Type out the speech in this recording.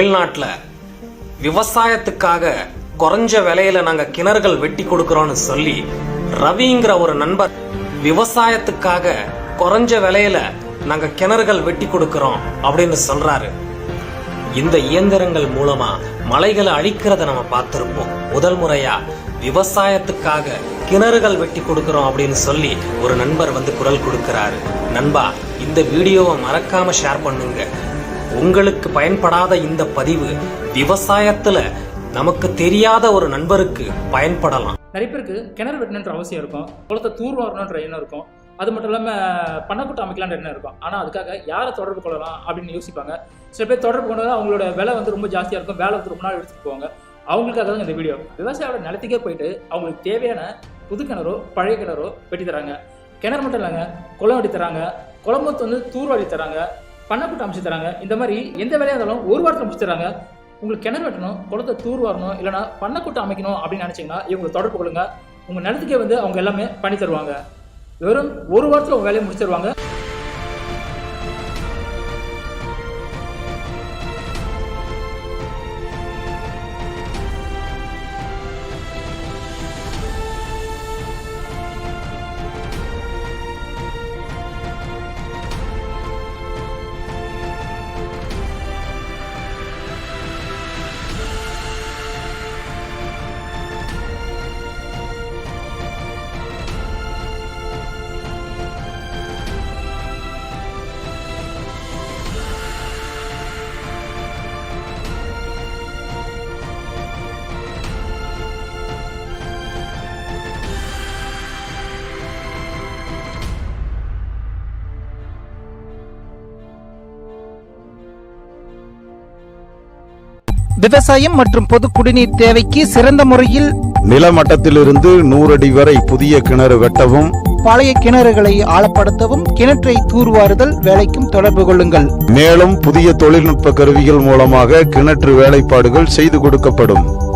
தமிழ்நாட்டில் விவசாயத்துக்காக குறைஞ்ச விலையில நாங்க கிணறுகள் வெட்டி கொடுக்குறோம்னு சொல்லி ரவிங்கிற ஒரு நண்பர் விவசாயத்துக்காக குறைஞ்ச விலையில நாங்க கிணறுகள் வெட்டி கொடுக்குறோம் அப்படின்னு சொல்றாரு. இந்த இயந்திரங்கள் மூலமா மலைகளை அழிக்கிறத நம்ம பார்த்திருப்போம். முதல் முறையா விவசாயத்துக்காக கிணறுகள் வெட்டி கொடுக்குறோம் அப்படின்னு சொல்லி ஒரு நண்பர் வந்து குரல் கொடுக்கிறாரு. நண்பா இந்த வீடியோவை மறக்காம ஷேர் பண்ணுங்க. உங்களுக்கு பயன்படாத இந்த பதிவு விவசாயத்துல நமக்கு தெரியாத ஒரு நண்பருக்கு பயன்படலாம். நிறைய பேருக்கு கிணறு வெட்டணுன்ற அவசியம் இருக்கும். குளத்தை தூர்வாரணுன்ற எண்ணம் இருக்கும். அது மட்டும் இல்லாமல் பண்ணக்கூட்டம் அமைக்கலான்ற எண்ணம் இருக்கும். ஆனால் அதுக்காக யாரை தொடர்பு கொள்ளலாம் அப்படின்னு யோசிப்பாங்க. சில பேர் தொடர்பு கொண்டது அவங்களோட விலை வந்து ரொம்ப ஜாஸ்தியாக இருக்கும். வேலை வந்து ரொம்ப நாள் எடுத்துட்டு போவாங்க. அவங்களுக்காக தான் இந்த வீடியோ. விவசாயோட நிலத்துக்கே போயிட்டு அவங்களுக்கு தேவையான புது கிணறோ பழைய கிணறோ வெட்டி தராங்க. கிணறு மட்டும் இல்லைங்க குளம் வெட்டி தராங்க. குளம்பத்து வந்து தூர்வாரி தராங்க. பண்ணக்கூட்ட அமைச்சு தராங்க. இந்த மாதிரி எந்த வேலையாக இருந்தாலும் ஒரு வாரத்தில் முடிச்சு தராங்க. உங்களுக்கு கிணறு வெட்டணும் குளத்தை தூர் வரணும் இல்லைனா பண்ணக்கூட்டம் அமைக்கணும் அப்படின்னு நினச்சிங்கன்னா இவங்களை தொடர்பு கொள்ளுங்க. உங்கள் நிலத்துக்கே வந்து அவங்க எல்லாமே பண்ணி தருவாங்க. வெறும் ஒரு வாரத்தில் உங்கள் வேலையை முடிச்சு தருவாங்க. விவசாயம் மற்றும் பொது குடிநீர் தேவைக்கு சிறந்த முறையில் நிலமட்டத்திலிருந்து நூறு அடி வரை புதிய கிணறு வெட்டவும் பழைய கிணறுகளை ஆழப்படுத்தவும் கிணற்றை தூர்வாறுதல் வேலைக்கும் தொடர்பு கொள்ளுங்கள். மேலும் புதிய தொழில்நுட்ப கருவிகள் மூலமாக கிணற்று வேலைப்பாடுகள் செய்து கொடுக்கப்படும்.